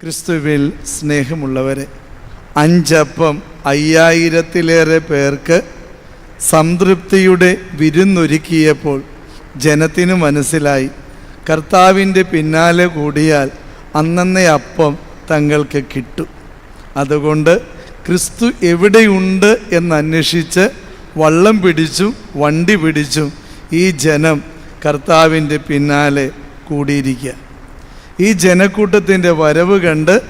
ക്രിസ്തുവിൽ സ്നേഹമുള്ളവരെ അഞ്ചപ്പം അയ്യായിരത്തിലേറെ പേർക്ക് സംതൃപ്തിയുടെ വിരുന്നൊരുക്കിയപ്പോൾ ജനത്തിന് മനസ്സിലായി കർത്താവിന്റെ പിന്നാലെ കൂടിയാൽ അന്നന്നെ അപ്പം തങ്ങൾക്ക് കിട്ടും. അതുകൊണ്ട് ക്രിസ്തു എവിടെയുണ്ട് എന്നന്വേഷിച്ച് വള്ളം പിടിച്ചു വണ്ടി പിടിച്ചു ഈ ജനം കർത്താവിന്റെ പിന്നാലെ കൂടിയിരിക്കുക. ഈ ജനക്കൂട്ടത്തിന്റെ വരവ് കണ്ട്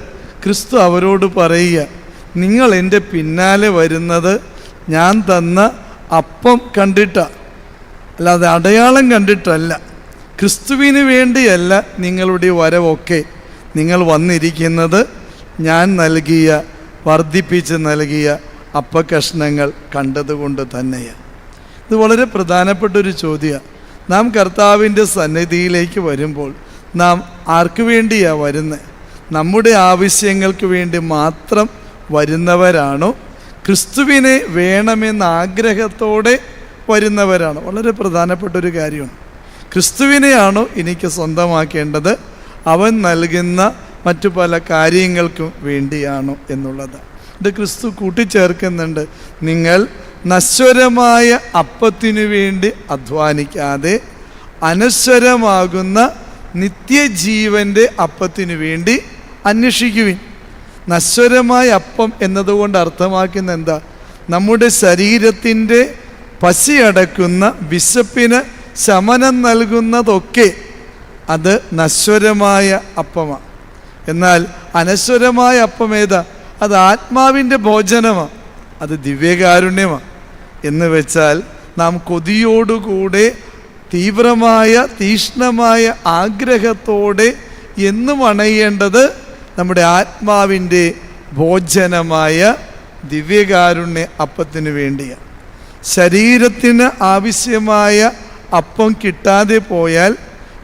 ക്രിസ്തു അവരോട് പറയുക നിങ്ങൾ എന്റെ പിന്നാലെ വരുന്നത് ഞാൻ തന്ന അപ്പം കണ്ടിട്ട. അല്ലാതെ അടയാളം കണ്ടിട്ടല്ല. ക്രിസ്തുവിന് വേണ്ടിയല്ല നിങ്ങളുടെ വരവൊക്കെ. നിങ്ങൾ വന്നിരിക്കുന്നത് ഞാൻ നൽകിയ വർദ്ധിപ്പിച്ച് നൽകിയ അപ്പക്കഷ്ണങ്ങൾ കണ്ടതുകൊണ്ട് തന്നെയാണ് ഇത് വളരെ പ്രധാനപ്പെട്ട ഒരു ചോദ്യമാണ് നാം കർത്താവിന്റെ സന്നിധിയിലേക്ക് വരുമ്പോൾ നാം ആർക്കു വേണ്ടിയാണ് വരുന്നത് നമ്മുടെ ആവശ്യങ്ങൾക്ക് വേണ്ടി മാത്രം വരുന്നവരാണോ? ക്രിസ്തുവിനെ വേണമെന്ന ആഗ്രഹത്തോടെ വരുന്നവരാണോ? വളരെ പ്രധാനപ്പെട്ട ഒരു കാര്യമാണ്. ക്രിസ്തുവിനെയാണോ എനിക്ക് സ്വന്തമാക്കേണ്ടത്? അവൻ നൽകുന്ന മറ്റു പല കാര്യങ്ങൾക്കും വേണ്ടിയാണോ എന്നുള്ളത്. ഇത് ക്രിസ്തു കൂട്ടിച്ചേർക്കുന്നുണ്ട്. നിങ്ങൾ നശ്വരമായ അപ്പത്തിനു വേണ്ടി അധ്വാനിക്കാതെ അനശ്വരമാകുന്ന നിത്യജീവന്റെ അപ്പത്തിനു വേണ്ടി അന്വേഷിക്കുവിൻ. നശ്വരമായ അപ്പം എന്നതുകൊണ്ട് അർത്ഥമാക്കുന്ന എന്താ? നമ്മുടെ ശരീരത്തിന്റെ പശിയടക്കുന്ന വിശപ്പിന് ശമനം നൽകുന്നതൊക്കെ അത് നശ്വരമായ അപ്പമാണ് എന്നാൽ അനശ്വരമായ അപ്പം ഏതാ? അത് ആത്മാവിന്റെ ഭോജനമാണ് അത് ദിവ്യകാരുണ്യമാണ് എന്ന് വെച്ചാൽ നാം കൊതിയോടുകൂടെ തീവ്രമായ തീഷ്ണമായ ആഗ്രഹത്തോടെ എന്നും അണയേണ്ടത് നമ്മുടെ ആത്മാവിന്റെ ഭോജനമായ ദിവ്യകാരുണ്യ അപ്പത്തിന് വേണ്ടിയാണ്. ശരീരത്തിന് ആവശ്യമായ അപ്പം കിട്ടാതെ പോയാൽ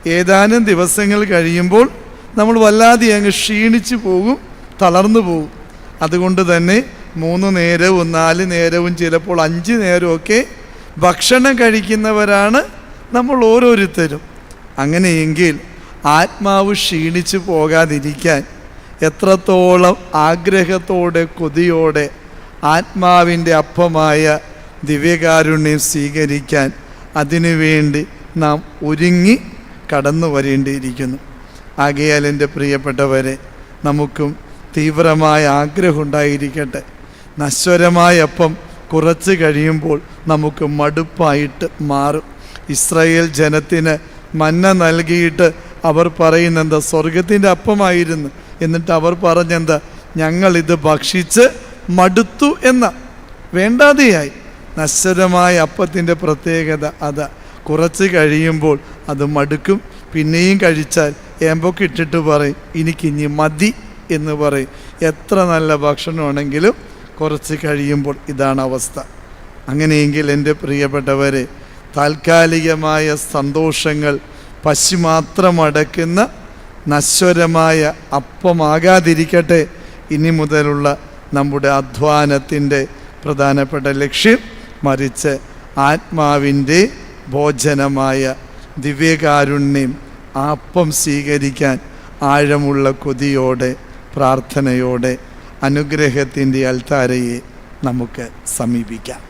ഏതാനും ദിവസങ്ങൾ കഴിയുമ്പോൾ നമ്മൾ വല്ലാതെ അങ്ങ് ക്ഷീണിച്ചു പോകും തളർന്നു പോകും. അതുകൊണ്ട് തന്നെ മൂന്ന് നേരവും നാല് നേരവും ചിലപ്പോൾ അഞ്ച് നേരമൊക്കെ ഭക്ഷണം കഴിക്കുന്നവരാണ് നമ്മൾ ഓരോരുത്തരും. അങ്ങനെയെങ്കിൽ ആത്മാവ് ക്ഷീണിച്ചു പോകാതിരിക്കാൻ എത്രത്തോളം ആഗ്രഹത്തോടെ കൊതിയോടെ ആത്മാവിന്റെ അപ്പമായ ദിവ്യകാരുണ്യം സ്വീകരിക്കാൻ അതിനുവേണ്ടി നാം ഒരുങ്ങി കടന്നു വരേണ്ടിയിരിക്കുന്നു ആകയാൽ എന്റെ പ്രിയപ്പെട്ടവരെ നമുക്കും തീവ്രമായ ആഗ്രഹം ഉണ്ടായിരിക്കട്ടെ. നശ്വരമായ അപ്പം കുറച്ച് കഴിയുമ്പോൾ നമുക്ക് മടുപ്പായിട്ട് മാറും. ഇസ്രായേൽ ജനത്തിന് മന്ന നൽകിയിട്ട് അവർ പറയുന്നെന്താ സ്വർഗത്തിന്റെ അപ്പമായിരുന്നു. എന്നിട്ട് അവർ പറഞ്ഞെന്താ ഞങ്ങളിത് ഭക്ഷിച്ച് മടുത്തു എന്ന വേണ്ടാതെയായി. നശ്വരമായ അപ്പത്തിന്റെ പ്രത്യേകത അതാ കുറച്ച് കഴിയുമ്പോൾ അത് മടുക്കും. പിന്നെയും കഴിച്ചാൽ ഏമ്പൊക്കെ ഇട്ടിട്ട് പറയും എനിക്കിനി മതി. എന്ന് പറയും. എത്ര നല്ല ഭക്ഷണമാണെങ്കിലും കുറച്ച് കഴിയുമ്പോൾ ഇതാണ് അവസ്ഥ. അങ്ങനെയെങ്കിൽ എന്റെ പ്രിയപ്പെട്ടവരെ താൽക്കാലികമായ സന്തോഷങ്ങൾ പശു മാത്രമടക്കുന്ന നശ്വരമായ അപ്പമാകാതിരിക്കട്ടെ. ഇനി മുതലുള്ള നമ്മുടെ അധ്വാനത്തിന്റെ പ്രധാനപ്പെട്ട ലക്ഷ്യം മറിച്ച് ആത്മാവിന്റെ ഭോജനമായ ദിവ്യകാരുണ്യം അപ്പം സ്വീകരിക്കാൻ ആഴമുള്ള കൊതിയോടെ പ്രാർത്ഥനയോടെ അനുഗ്രഹത്തിന്റെ അൽത്താരയെ നമുക്ക് സമീപിക്കാം.